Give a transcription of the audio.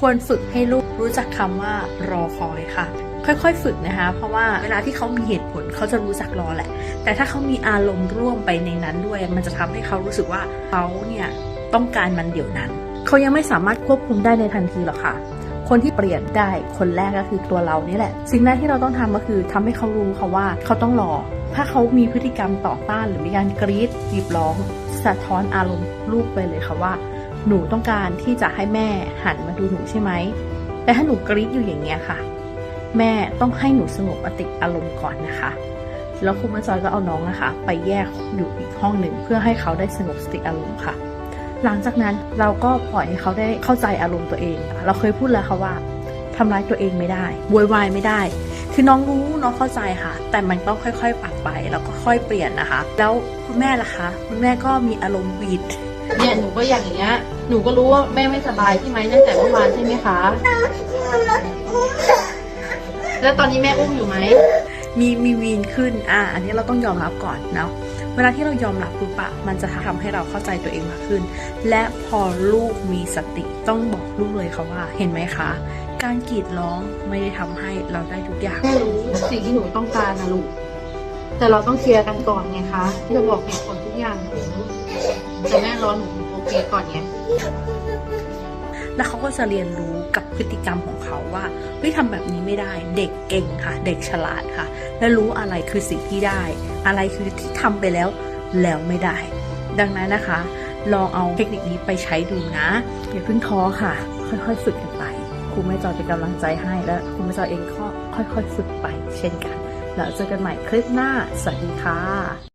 ควรฝึกให้ลูกรู้จักคำว่ารอคอยค่ะ ค่อยๆ ฝึกนะคะ เพราะว่าเวลาที่เขามีเหตุผลเขาจะรู้จักรอแหละ แต่ถ้าเขามีอารมณ์ร่วมไปในนั้นด้วย มันจะทำให้เขารู้สึกว่าเขาเนี่ยต้องการมันเดี๋ยวนั้น เขายังไม่สามารถควบคุมได้ในทันทีหรอกค่ะ คนที่เปลี่ยนได้คนแรกก็คือตัวเรานี่แหละ สิ่งแรกที่เราต้องทำก็คือทำให้เขารู้ค่ะว่าเขาต้องรอ ถ้าเขามีพฤติกรรมต่อต้านหรือมีการกรีดหยิบร้อง สะท้อนอารมณ์ลูกไปเลยค่ะว่า หนูต้องการที่จะให้แม่หันมาดูหนูใช่ไหม แต่ถ้าหนูกรี๊ดอยู่อย่างเงี้ยค่ะ แม่ต้องให้หนูสงบอติอารมณ์ก่อนนะคะ แล้วครูแม่จอยก็เอาน้องนะคะ ไปแยกอยู่อีกห้องหนึ่งเพื่อให้เขาได้สงบสติอารมณ์ค่ะ หลังจากนั้นเราก็ปล่อยให้เขาได้เข้าใจอารมณ์ตัวเอง เราเคยพูดแล้วค่ะว่าทำร้ายตัวเองไม่ได้โวยวายไม่ได้ คือน้องรู้น้องเข้าใจค่ะ แต่มันต้องค่อยๆปรับไปแล้วก็ค่อยเปลี่ยนนะคะ แล้วคุณแม่ล่ะคะ คุณแม่ก็มีอารมณ์วีดเนี่ยหนู ก็อย่างเงี้ย หนูก็รู้ว่าแม่ไม่สบายใช่ไหมตั้งแต่เมื่อวานใช่ไหมคะ แล้วตอนนี้แม่อุ้มอยู่ไหม มีมีวีนขึ้น อ่าอันนี้เราต้องยอมรับก่อนเนาะ เวลาที่เรายอมรับปุ๊บอะมันจะทำให้เราเข้าใจตัวเองมากขึ้น และพอลูกมีสติต้องบอกลูกเลยค่ะว่า เห็นไหมคะ การกรีดร้องไม่ได้ทำให้เราได้ทุกอย่างแม่รู้สิ่งที่หนูต้องการนะลูก แต่เราต้องเคลียร์กันก่อนไงคะที่จะบอกเหตุผลทุกอย่างหนูแต่แม่รอหนู โอเคก่อนไงแล้วเขาก็จะเรียนรู้กับพฤติกรรมของเขาว่าเฮ้ยทำแบบนี้ไม่ได้เด็กเก่งค่ะ เด็กฉลาดค่ะ และรู้อะไรคือสิ่งที่ได้ อะไรคือที่ทำไปแล้วแล้วไม่ได้ ดังนั้นนะคะ ลองเอาเทคนิคนี้ไปใช้ดูนะอย่าเพิ่งท้อค่ะ ค่อยๆฝึกกันไปครูแม่จอยเป็นกำลังใจให้และครูแม่จอยเองก็ค่อยๆฝึกไปเช่นกันแล้วเจอกันใหม่คลิปหน้า สวัสดีค่ะ